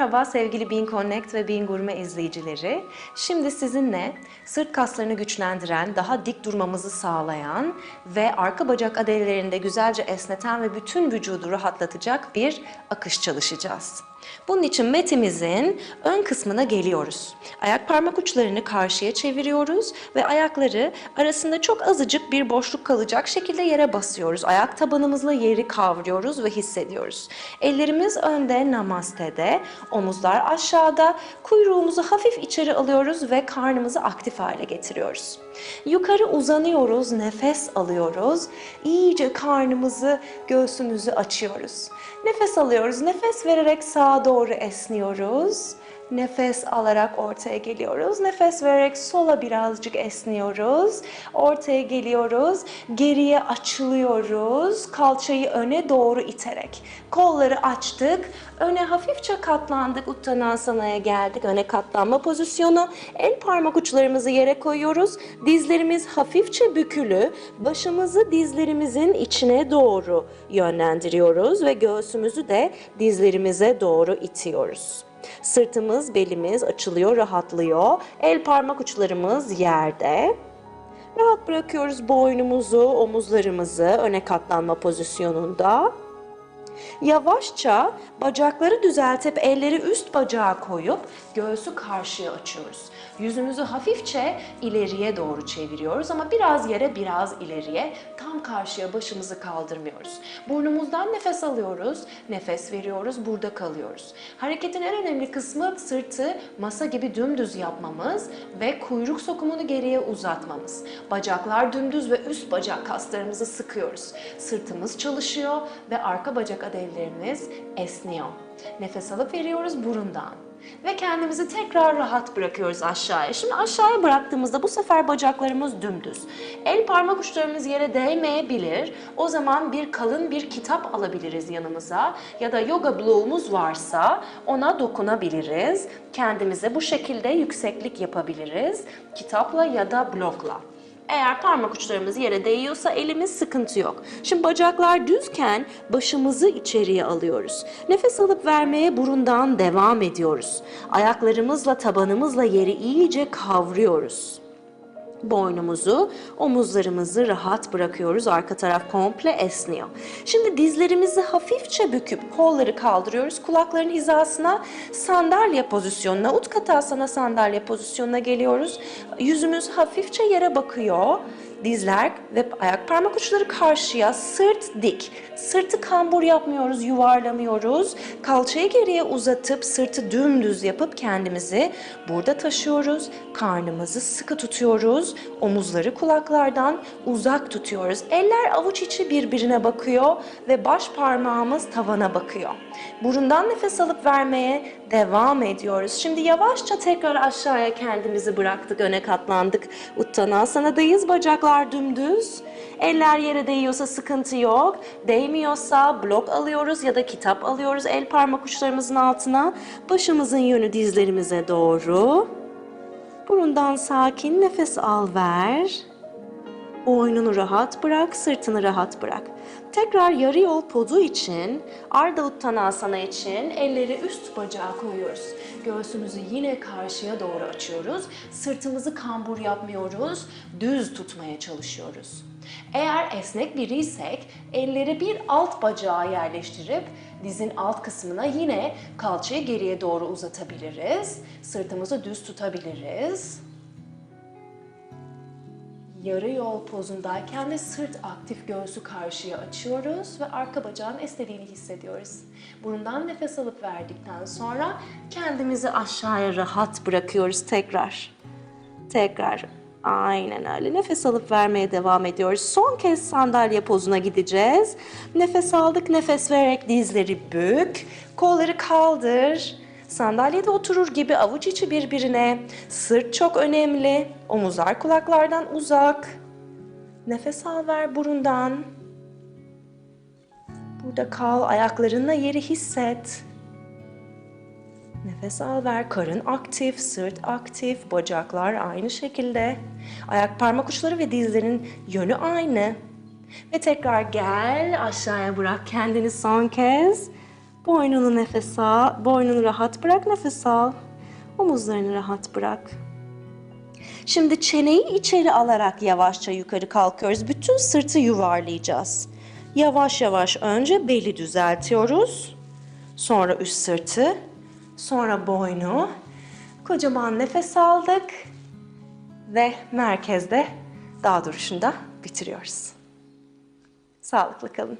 Merhaba sevgili Bean Connect ve Bean Gurme izleyicileri. Şimdi sizinle sırt kaslarını güçlendiren, daha dik durmamızı sağlayan ve arka bacak adelelerinde güzelce esneten ve bütün vücudu rahatlatacak bir akış çalışacağız. Bunun için metimizin ön kısmına geliyoruz. Ayak parmak uçlarını karşıya çeviriyoruz ve ayakları arasında çok azıcık bir boşluk kalacak şekilde yere basıyoruz. Ayak tabanımızla yeri kavruyoruz ve hissediyoruz. Ellerimiz önde namaste'de, omuzlar aşağıda, kuyruğumuzu hafif içeri alıyoruz ve karnımızı aktif hale getiriyoruz. Yukarı uzanıyoruz, nefes alıyoruz. İyice karnımızı, göğsümüzü açıyoruz. Nefes alıyoruz, nefes vererek sağa doğru esniyoruz. Nefes alarak ortaya geliyoruz. Nefes vererek sola birazcık esniyoruz. Ortaya geliyoruz. Geriye açılıyoruz. Kalçayı öne doğru iterek. Kolları açtık. Öne hafifçe katlandık. Uttanasana'ya geldik. Öne katlanma pozisyonu. El parmak uçlarımızı yere koyuyoruz. Dizlerimiz hafifçe bükülü. Başımızı dizlerimizin içine doğru yönlendiriyoruz ve göğsümüzü de dizlerimize doğru itiyoruz. Sırtımız, belimiz açılıyor, rahatlıyor. El parmak uçlarımız yerde. Rahat bırakıyoruz boynumuzu, omuzlarımızı öne katlanma pozisyonunda. Yavaşça bacakları düzeltip elleri üst bacağa koyup göğsü karşıya açıyoruz. Yüzümüzü hafifçe ileriye doğru çeviriyoruz ama biraz yere biraz ileriye tam karşıya başımızı kaldırmıyoruz. Burnumuzdan nefes alıyoruz, nefes veriyoruz, burada kalıyoruz. Hareketin en önemli kısmı sırtı masa gibi dümdüz yapmamız ve kuyruk sokumunu geriye uzatmamız. Bacaklar dümdüz ve üst bacak kaslarımızı sıkıyoruz. Sırtımız çalışıyor ve arka bacak adevlerimiz esniyor. Nefes alıp veriyoruz burundan. Ve kendimizi tekrar rahat bırakıyoruz aşağıya. Şimdi aşağıya bıraktığımızda bu sefer bacaklarımız dümdüz. El parmak uçlarımız yere değmeyebilir. O zaman bir kalın bir kitap alabiliriz yanımıza. Ya da yoga bloğumuz varsa ona dokunabiliriz. Kendimize bu şekilde yükseklik yapabiliriz. Kitapla ya da blokla. Eğer parmak uçlarımız yere değiyorsa elimiz sıkıntı yok. Şimdi bacaklar düzken başımızı içeriye alıyoruz. Nefes alıp vermeye burundan devam ediyoruz. Ayaklarımızla tabanımızla yeri iyice kavruyoruz. Boynumuzu, omuzlarımızı rahat bırakıyoruz. Arka taraf komple esniyor. Şimdi dizlerimizi hafifçe büküp kolları kaldırıyoruz. Kulakların hizasına sandalye pozisyonuna, Utkatasana sandalye pozisyonuna geliyoruz. Yüzümüz hafifçe yere bakıyor. Dizler ve ayak parmak uçları karşıya, sırt dik. Sırtı kambur yapmıyoruz, yuvarlamıyoruz. Kalçayı geriye uzatıp sırtı dümdüz yapıp kendimizi burada taşıyoruz. Karnımızı sıkı tutuyoruz. Omuzları kulaklardan uzak tutuyoruz. Eller avuç içi birbirine bakıyor ve baş parmağımız tavana bakıyor. Burundan nefes alıp vermeye devam ediyoruz. Şimdi yavaşça tekrar aşağıya kendimizi bıraktık, öne katlandık. Uttanasana'dayız. Bacaklar dümdüz. Eller yere değiyorsa sıkıntı yok. Değmiyorsa blok alıyoruz ya da kitap alıyoruz el parmak uçlarımızın altına. Başımızın yönü dizlerimize doğru. Burundan sakin nefes al ver. Boynunu rahat bırak, sırtını rahat bırak. Tekrar yarı yol pozu için, Ardha Uttanasana için elleri üst bacağa koyuyoruz. Göğsümüzü yine karşıya doğru açıyoruz. Sırtımızı kambur yapmıyoruz, düz tutmaya çalışıyoruz. Eğer esnek biriysek elleri bir alt bacağa yerleştirip dizin alt kısmına yine kalçayı geriye doğru uzatabiliriz. Sırtımızı düz tutabiliriz. Yarı yol pozundayken de sırt aktif göğsü karşıya açıyoruz ve arka bacağın esnediğini hissediyoruz. Burundan nefes alıp verdikten sonra kendimizi aşağıya rahat bırakıyoruz tekrar. Tekrar. Aynen öyle. Nefes alıp vermeye devam ediyoruz. Son kez sandalye pozuna gideceğiz. Nefes aldık. Nefes vererek dizleri bük. Kolları kaldır. Sandalyede oturur gibi avuç içi birbirine. Sırt çok önemli. Omuzlar kulaklardan uzak. Nefes al ver burundan. Burada kal. Ayaklarınla yeri hisset. Nefes al ver. Karın aktif, sırt aktif, bacaklar aynı şekilde. Ayak parmak uçları ve dizlerin yönü aynı. Ve tekrar gel aşağıya bırak kendini son kez. Boynunu nefes al. Boynunu rahat bırak, nefes al. Omuzlarını rahat bırak. Şimdi çeneyi içeri alarak yavaşça yukarı kalkıyoruz. Bütün sırtı yuvarlayacağız. Yavaş yavaş önce beli düzeltiyoruz. Sonra üst sırtı, sonra boynu. Kocaman nefes aldık ve merkezde dağ duruşunda bitiriyoruz. Sağlıklı kalın.